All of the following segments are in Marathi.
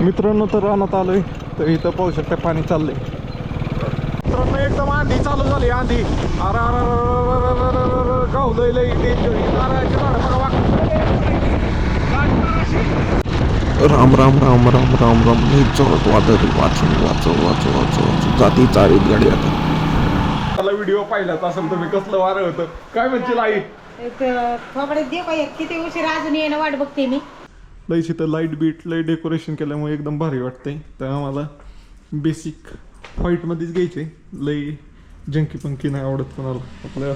मित्रांनो तर रानात आलोय. तर इथं पाहू शकता पाणी चाललंय. मित्रांनो एकदम आंधी चालू झाली आंधी. अरे गावलंय लय राम राम राम राम राम राम मी चोरत वाचत वाचून वाचव वाचव वाचव वाचव जाती चाळीत गाडी आता मला व्हिडिओ पाहिलाच असेल तुम्ही कसलं वारं होतं काय म्हणशील आई किती उशीर अजून येणं वाट बघते मी लई तिथं लाइट बीट लई डेकोरेशन केल्यामुळे एकदम भारी वाटतंय. तर आम्हाला बेसिक व्हाईटमध्येच घ्यायचे लई जंकी पंकी नाही आवडत कोणाला. आपल्या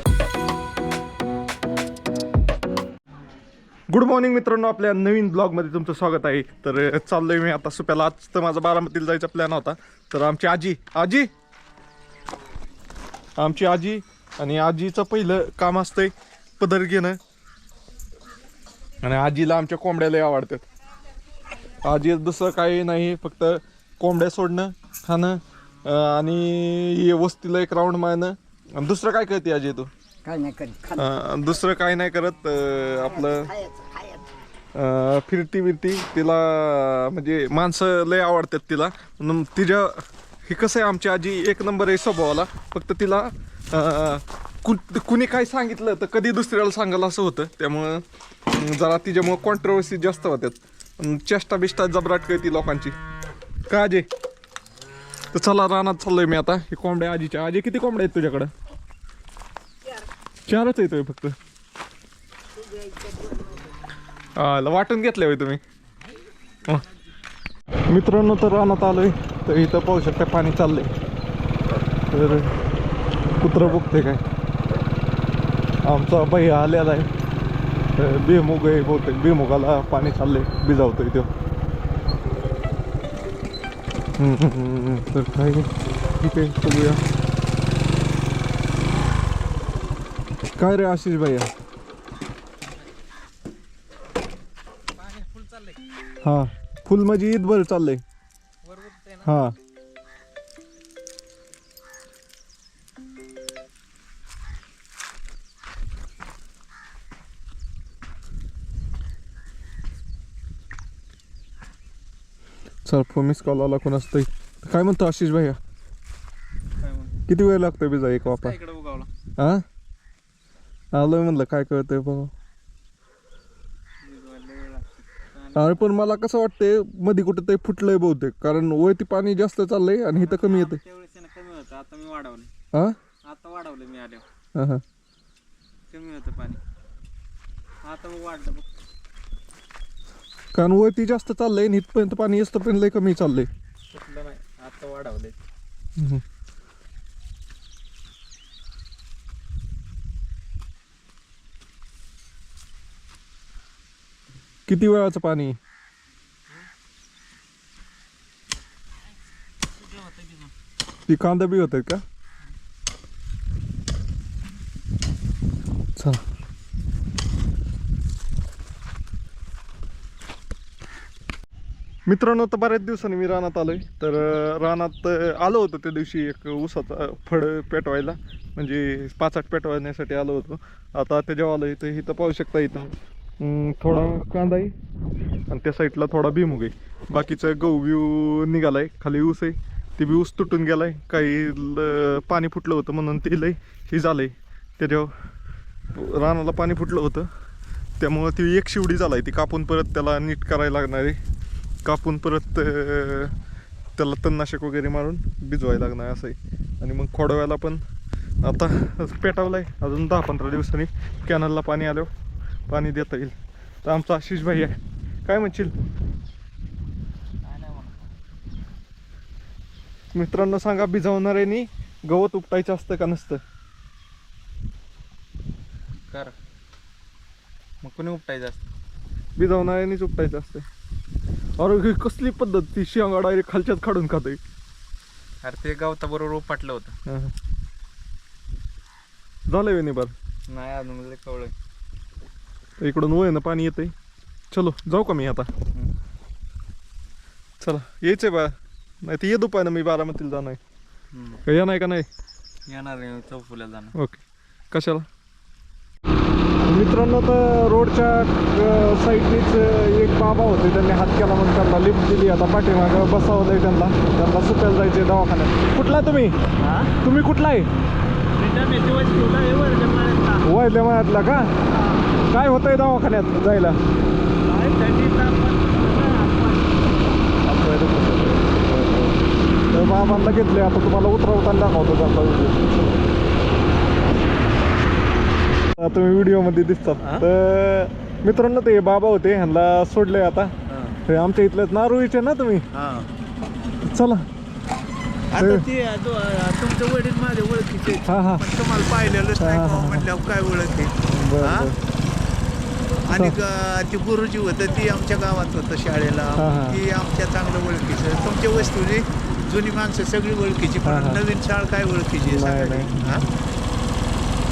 गुड मॉर्निंग मित्रांनो आपल्या नवीन ब्लॉगमध्ये तुमचं स्वागत आहे. तर चाललोय मी आता सुप्याला. आज तर माझा बारामतीला जायचा प्लॅन होता. तर आमची आजी आजी! आमची आजी आणि आजीचं पहिलं काम असतंय पदर घेणं. आणि आजीला आमच्या कोंबड्या लय आवडतात. आजी दुसरं काही नाही फक्त कोंबड्या सोडणं खाणं आणि वस्तीला एक राऊंड मारणं. आणि दुसरं काय करते आजी तू? काय नाही करीत दुसरं काही नाही करत आपलं फिरती बिरती तिला म्हणजे माणसं लय आवडतात तिला. म्हणून तिच्या हे कसं आहे आमची आजी एक नंबर आहे स्वभावाला. फक्त तिला कु- कुणी काय सांगितलं तर कधी दुसऱ्याला सांगायला असं होतं. त्यामुळं जरा तिच्यामुळं कॉन्ट्रोवर्सी जास्त होत्यात. चेष्टा बिष्टा जबराट कळती लोकांची. का अजय तर चला रानात चाललोय मी आता. हे कोंबड्या आजीच्या. आजी किती कोंबड्या आहेत तुझ्याकडं? चारच येतोय फक्त. वाटून घेतले होय तुम्ही. मित्रांनो तर रानात आलोय. तर इथं पाहू शकता पाणी चाललंय. तर कुत्रं बघते काय? आमचा भैया आलेला आहे. बेमुग आहे बहुतेक. बेमुगाला पाणी चाललंय भिजावतोय तो. तर काय ठीक आहे बघूया. काय रे आशिष भैया हा. फुल म्हणजे ईद भर चाललंय हा. चल फो मिस कॉल आला कोण असतंय काय म्हणतो आशिष भैया? किती वेळ लागतोय बिजा एक वापा इकडे उगावला? हा आलोय म्हणलं काय कळतंय बघा अरे पण मला कसं वाटतंयमध्ये कुठं तरी फुटलंय बहुतेक. कारण वरती पाणी जास्त चाललंय आणि इथं कमी ना कमी होतं. आता मी वाढवलं कारण वरती जास्त चाललंय आणि इथपर्यंत पाणी येतपर्यंत लय कमी चाललंय. नाही आता वाढवलंय. हम्म. किती वेळाचं पाणी? ती कांदा बी होत का चला मित्रांनो तर बऱ्याच दिवसांनी मी रानात आलो आहे तर रानात आलो होतो त्या दिवशी एक ऊसाचा फळ पेटवायला. म्हणजे पाचाट पेटवण्यासाठी आलो होतो. आता त्याच्यावर आहे तर इथं पाहू शकता इथं. थोडा कांदा आहे. आणि त्या साईडला थोडा भीमुग आहे. बाकीचं गहू बिऊ आहे खाली ऊस आहे. ते बी ऊस तुटून गेला आहे काही ल- पाणी फुटलं होतं म्हणून ते लय हे आहे त्याच्यावर रानाला पाणी फुटलं होतं त्यामुळं ती एक शिवडी झाला आहे ती कापून परत त्याला नीट करायला लागणार आहे. कापून परत त्याला तणनाशक वगैरे मारून भिजवायला लागणार असं आहे आणि मग खोडव्याला पण आता पेटावलं आहे अजून दहा पंधरा दिवसांनी कॅनलला पाणी आल्यावर पाणी देता येईल. तर आमचा आशिष भाई आहे. काय म्हणशील? मित्रांनो सांगा भिजवणाऱ्यानी गवत उपटायचं असतं का नसतं? कर. मग कोणी उपटायचं असतं? भिजवणाऱ्यानीच उपटायचं असतं. अरे ही कसली पद्धत? ती शेंगा डायरेक्ट खालच्यात काढून खातोय. अरे ते गवता बरोबर उपटलं होतं. झालंय बार. नाही अजून कवळं इकडून वय ना पाणी येतंय. चलो जाऊ का मी आता? चला यायचंय बा. नाही तर ये दुपाय ना मी बारामतीला जाणार आहे. का या नाही का नाही? येणार आहे चौफुल्या जाणं ओके. कशाला? मित्रांनो तर रोडच्या साईडनीच एक बाबा होते त्यांनी हात केला म्हणून त्यांना लिफ्ट दिली. आता पाठीमागं बसावलंय त्यांना. त्यांना सुट्याला जायचे दवाखान्यात. कुठला तुम्ही? तुम्ही कुठला आहे वयल्या मळ्यातला. का? काय होतंय दवाखान्यात जायला? तर बाबांना घेतले आता तुम्हाला उतरवताना दाखवतो व्हिडिओ तुम्ही व्हिडिओमध्ये दिसतात. तर मित्रांनो ते बाबा होते ह्यांना सोडले आता. ते आमच्या इथलेच नारुईचे ना तुम्ही? चला. आता ते वडील माझे ओळखीचे. हा हा. तुम्हाला हा. म्हटल्यावर काय ओळख आहे बरं? बरं. आणि ते गुरुजी होतं ती आमच्या गावात होतं शाळेला. ती आमच्या चांगलं ओळखीचं. तुमच्या वस्तूने जुनी माणसं सगळी ओळखीची पण. नवीन शाळा काय ओळखीची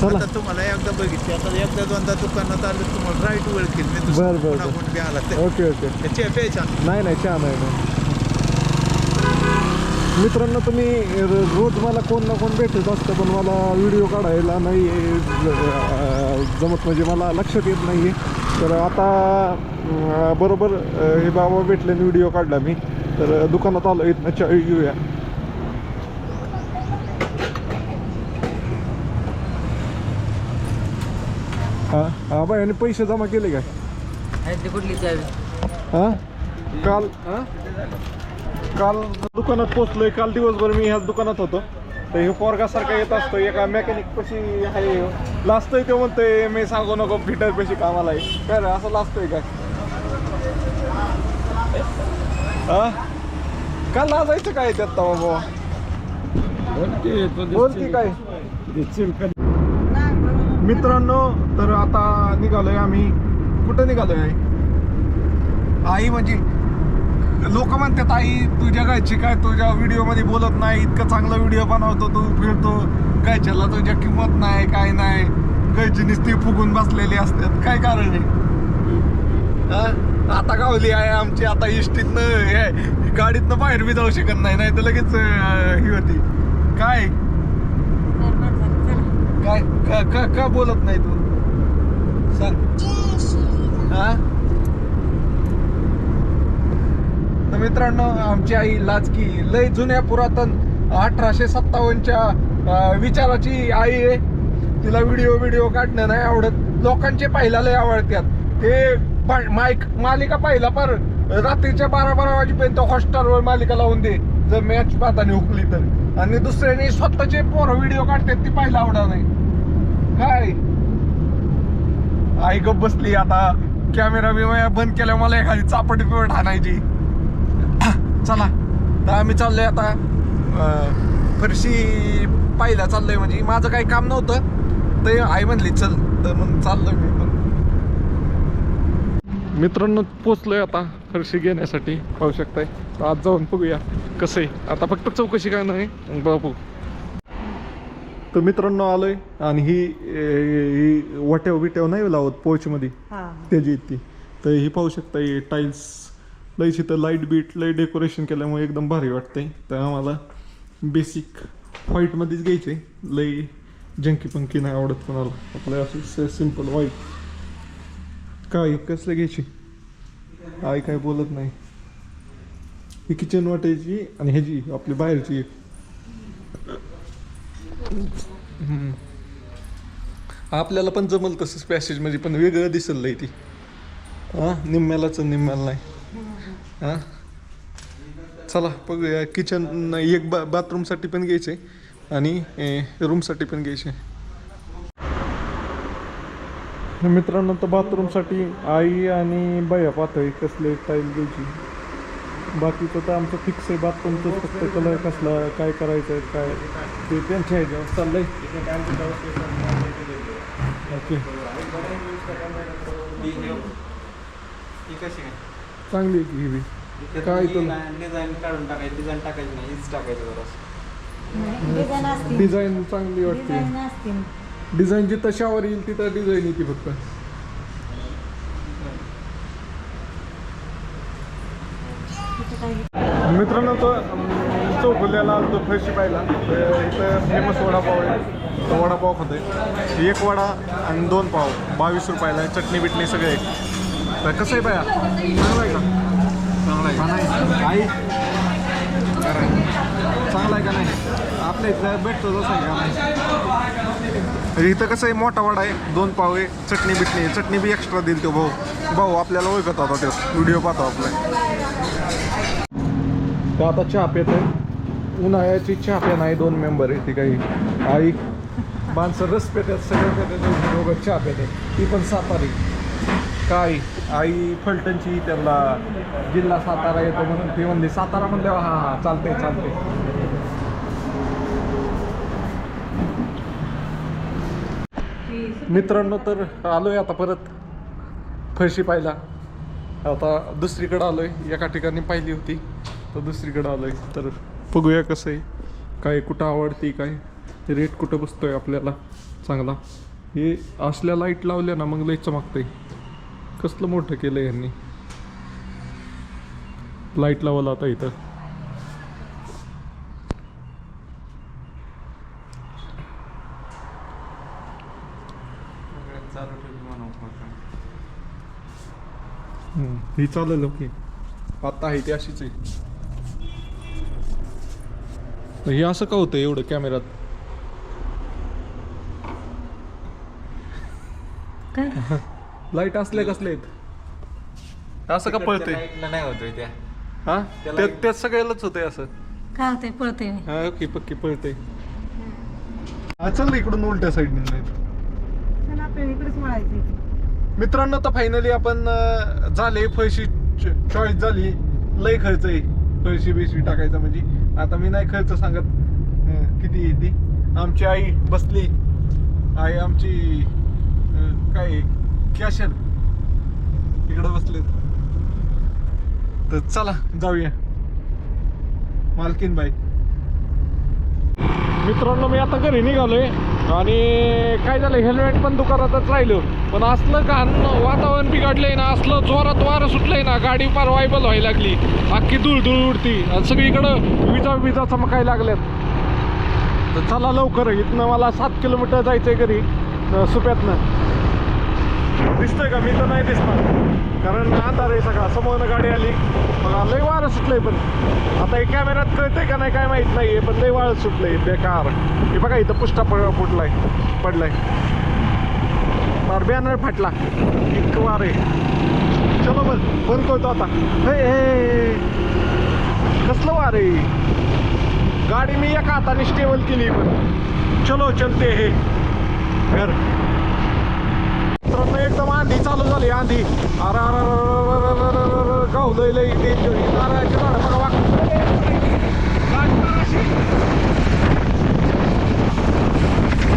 आता तुम्हाला एकदा बघितली. आता एकदा दोनदा दुकानात आलं तुम्हाला राईट ओळखील मी बरं, दुसरं बरं, पुन्हा बरं. कोण बी आला तर ओके ओके. त्याची प्यायचा नाही नाही छान आहे ना मित्रांनो तुम्ही र- रोज मला कोण ना कोण भेटत असतं पण मला व्हिडिओ काढायला नाही अं, जमत म्हणजे मला लक्षात येत नाही. आहे तर आता अं, बरोबर अं, हे बाबा भेटले व्हिडिओ काढला मी. तर दुकानात आलो इथनं चाळी घेऊया हा हा बाई आणि पैसे जमा केले काय? कुठली हा? काल काल दुकानात पोचलोय काल दिवसभर मी ह्याच दुकानात होतो. तर हे पोरगासारखा येत असतो एका मेकॅनिक पशी आहे. लाजतोय ते म्हणतोय मी सांगू नको फिटर पशी कामाला आहे. काय रे असं लाजतोय काय हा? का लाजायचं काय त्यात बाबा बोल की काय? मित्रांनो तर आता निघालोय आम्ही. कुठं निघालोय आई? आई म्हणजे लोक म्हणतात आई तुझ्या गायची काय तुझ्या व्हिडिओमध्ये बोलत नाही इतकं चांगला व्हिडिओ बनवतो तू फिरतो. गायच्याला तुझ्या किंमत नाही काय नाही. गायची नुसती फुगून बसलेली असतात. काय कारण आहे? हा? आता गावली आहे आमची आता इष्टीतनं हे गाडीतनं बाहेर बी जाऊ शकत नाही नाही तर लगेच ही होती. काय? का का का बोलत नाही तू? सांग. हा? तर मित्रांनो आमची आई लाचकी लय जुन्या पुरातन अठराशे सत्तावन्नच्या विचाराची आई आहे. तिला व्हिडिओ व्हिडिओ काढणं नाही आवडत. लोकांचे पाहिला लय आवडतात ते माईक मालिका पाहिला पर रात्रीच्या बारा बारा वाजेपर्यंत हॉटस्टारवर मालिका लावून दे. जर मॅच पाहताना हुकली तर. आणि दुसऱ्याने स्वतःचे पोरं व्हिडिओ काढतात ती पाहिला आवडत नाही काय आई गप बसली आता. कॅमेरा बिमेरा बंद केल्या मला एखादी चापटी पिवट आणायची. चला. तर आम्ही चाललोय आता फरशी पाहिला चाललोय म्हणजे माझं काही काम नव्हतं. तर आई म्हणली चल. तर मग चाललोय मी पण. मित्रांनो पोचलोय आता फरशी घेण्यासाठी. पाहू शकताय. आज जाऊन बघूया कसं. आहे आता फक्त चौकशी काय नाही बघू तर मित्रांनो आलोय आणि ही ही वट्याव बिट्याव नाही लावत पोचमध्ये त्याची ती तर ही पाहू शकता ही टाईल्स लई तर लाइट बीट लई डेकोरेशन केल्यामुळे एकदम भारी वाटतंय. तर आम्हाला बेसिक व्हाईटमध्येच घ्यायचे लई जंकी पंकी नाही आवडत कोणाला. आपल्या असं सिंपल व्हाईट काय कसलं घ्यायची? आई काय बोलत नाही. ही किचन वाटायची आणि ह्याची आपली बाहेरची. आपल्याला पण जमल तसंच पॅसेजमध्ये पण वेगळं दिसल आहे ती. हा निम्म्यालाच निम्म्याला नाही. हा? चला बघूया. किचन एक बा बाथरूमसाठी पण घ्यायचे आणि रूमसाठी पण घ्यायचे मित्रांनो तर बाथरूमसाठी आई आणि बया पातळी कसले टाईल घ्यायची. बाकीचं तर आमचं फिक्स आहे बाथरूमचं फक्त कलर कसला काय करायचं आहे काय? ते त्यांच्या ह्याच्यावर चाललंय. ओके चांगली आहे की ही. काय? डिझाईन काढून टाकायची डिझाईन टाकायची नाही हीच टाकायची जरा डिझाईन असतील डिझाईन चांगली वाटते. डिझाईन असतील डिझाईन जिथं शावर येईल तिथं डिझाईन येते फक्त तिथं काही फरशी पाहिला. तर इथं फेमस वडापाव आहे. तो वडापाव खातोय. एक वडा आणि दोन पाव. बावीस रुपयाला आहे. चटणी बिटणी सगळे तर कसं आहे बाया? चांगलं आहे का? चांगलं आहे. का नाही आई? चांगला आहे का नाही? आपल्या इथं भेटतो तसं आहे का नाही इथं कसं आहे? मोठा वडा आहे. दोन पाव आहे. चटणी बिटणी आहे. चटणी बी एक्स्ट्रा देईल तो भाऊ. भाऊ आपल्याला ओळखत होता तो. व्हिडिओ पाहतो आपला. तर आता चहा पेत आहे उन्हाळ्याची चहा पेन आहे दोन मेंबर आहे ती काही. आई माणसं रस पेतात सगळं पेतात दोघं चहा पेत आहे ती पण सातारी. काय? आई फलटणची त्यांना जिल्हा सातारा येतो म्हणून ती म्हणली सातारा म्हणल्यावर हां हां चालते चालते मित्रांनो तर आलोय आता परत. फरशी पाहिला आता दुसरीकडं आलोय. एका ठिकाणी पाहिली होती तर दुसरीकडं आलोय. तर बघूया कसं आहे. काय कुठं आवडती काय रेट कुठं बसतोय आपल्याला चांगला. हे असल्या लाइट लावल्या ना मग लई चमकतंय. कसलं मोठं केलं यांनी लाइट लावला आता इथं. ही चालेल ओके आता आहे ती अशीच आहे. हे असं का होतं एवढं कॅमेऱ्यात? काय? लाइट असले कसले आहेत? असं का पळते नाही होतोय त्या हा त्यात त्यात सगळ्यालाच होतंय असं. काय होते पळते मी. हा ओके पक्की पळते हा चल इकडून उलट्या साईडने नाही चला आपल्याला इकडेच वळायचं मित्रांनो तर फायनली आपण अं, झाले फळशी चॉईस झाली. लय खर्च आहे. फळशी बिशी टाकायचा म्हणजे. आता मी नाही खर्च सांगत किती येते आमची आई बसली. आई आमची काय कॅशल इकडं बसले तर चला जाऊया. मालकीन बाई मित्रांनो मी आता घरी निघालो आहे आणि काय झालं हेल्मेट पण दुकानातच राहिलं. पण असलं का वातावरण बिघडलंय ना असलं जोरात वारं सुटलंय ना गाडी पार वायबल व्हायला लागली. अख्खी धुळधुळ उडती. आणि सगळीकडं विजा विजा चमकायला लागल्यात. तर चला लवकर इथनं मला सात किलोमीटर जायचं आहे घरी सुप्यातनं. दिसतोय का? मी तर नाही दिसणार. कारण अंधार आहे सगळा समोरनं गाडी आली. बघा लय वारं सुटलंय पण. आता हे कॅमेऱ्यात कळतंय का नाही काय माहीत आहे पण लय वारं सुटलंय. बेकार. हे बघा इथं पुष्टा पड फुटलाय पडलाय. फार बॅनर फाटला. इतकं वार आहे. चलो बस बंद करतो आता. हे हे. कसलं वार आहे? गाडी मी एका हाताने स्टेबल केली पण. चलो चलते हे. घर. एकदम आंधी चालू झाली आंधी अरे अरे गावलंय लय डेंजर नारळाची झाडं बघा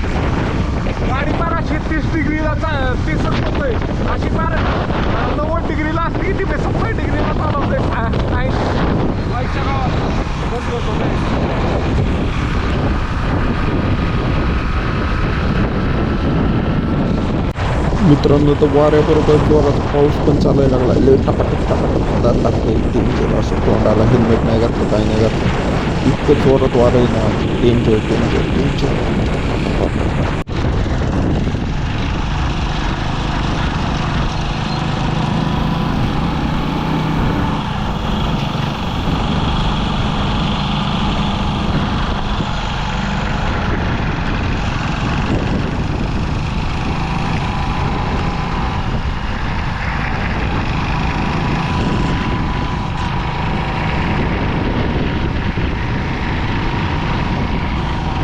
गाडी बाराशे तीस डिग्रीला चा- तीस होतोय अशी पार नव्वद डिग्रीला असली की तिथे सत्तर डिग्रीला चालवतोय ऐंशी गावात बंद होतो मित्रांनो तर वाऱ्याबरोबर जोरात पाऊस पण चालायला लागला. लय टपाटप टपाटप दात लागते डेंजर असं तोंडाला हेल्मेट नाही घातलं काय नाही घातलं. इतकं जोरात वारं आहे ना. डेंजर डेंजर डेंजर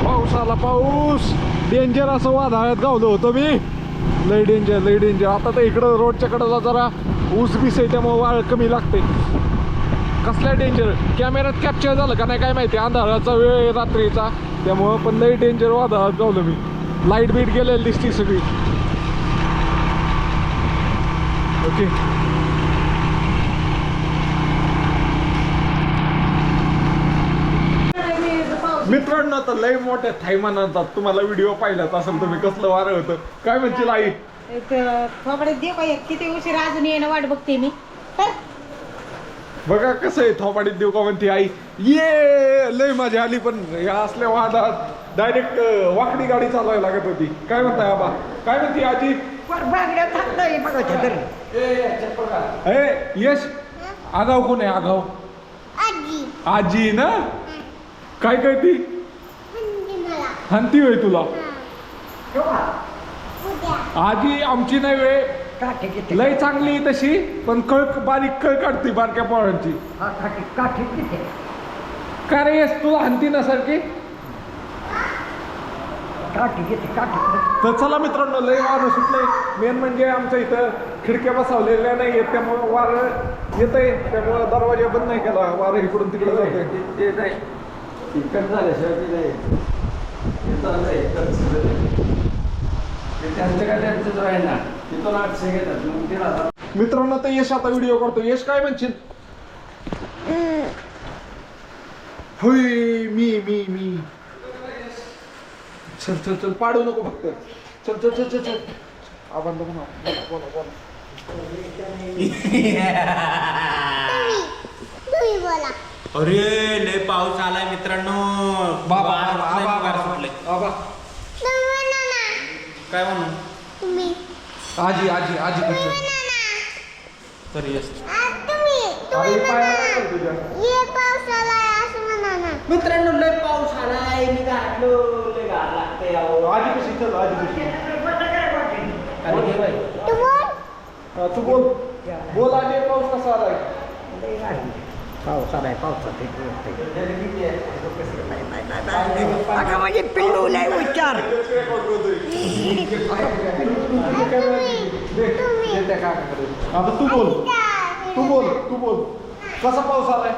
पाऊस आला पाऊस डेंजर असं वादळात गावलं होतं मी. लय डेंजर लय डेंजर आता तर इकडं रोडच्या कडं जरा. ऊस बीस आहे त्यामुळं वाळ कमी लागते. कसल्या डेंजर कॅमेऱ्यात कॅप्चर झालं का नाही काय माहिती. अंधाराचा वेळ आहे रात्रीचा. त्यामुळं पण लय डेंजर वादळात गावलं मी. लाइट बीट गेलेली दिसती सगळी. ओके मित्रांनो आता लय मोठ्या थायमानात तुम्हाला व्हिडिओ पाहिलाच असेल तुम्ही कसलं वारं होतं. काय म्हणशील आई? एक थोबडे एक किती उशीर अजून येणं वाट बघते मी. तर? बघा कसं आहे थोपाडीत देऊ का म्हणते आई? ये लय मजा आली पण या असल्या वादात डायरेक्ट वाकडी गाडी चालवायला लागत होती. काय म्हणताय आबा? काय म्हणते आजी? ए यश आगाव कोण आहे आगाव? आजी ना? काय करती हंती होय तुला. आजी आमची नाही वेळ लय चांगली आहे तशी पण कळ बारीक कळ काढते बारक्या पोरांची. का रे यश तुला हंती ना सारखी तर चला मित्रांनो लय वारं सुटलंय. मेन म्हणजे आमच्या इथं खिडक्या बसवलेल्या नाही आहेत त्यामुळं वारं येत आहे त्यामुळं दरवाजा बंद नाही केला वारं इकडून तिकडे जाते मित्रांनो तर यश आता व्हिडिओ करतो. यश काय म्हणशील? होय मी मी मी. चल चल चल पाडू नको फक्त. चल चल चल चल चल. आबांना म्हणा. बोला बोला बोला. अरे लय पाऊस आलाय मित्रांनो. बाबा वारं वारं सुटलंय. आबा काय म्हणून आजी आजी आजी कसं तर यस. अरे तुझ्या. मित्रांनो लय पाऊस आलाय. मी घातलो लय गार लागतंय अहो. आजी कशी चल आजी कशी? खाली घे बाई. हा, तू बोल. बोल आजी पाऊस कसा आलाय? पावसाला पावसात अगं म्हणजे पिल्लू नाही उच्चार आता तू बोल तू बोल तू बोल कसा पाऊस आलाय.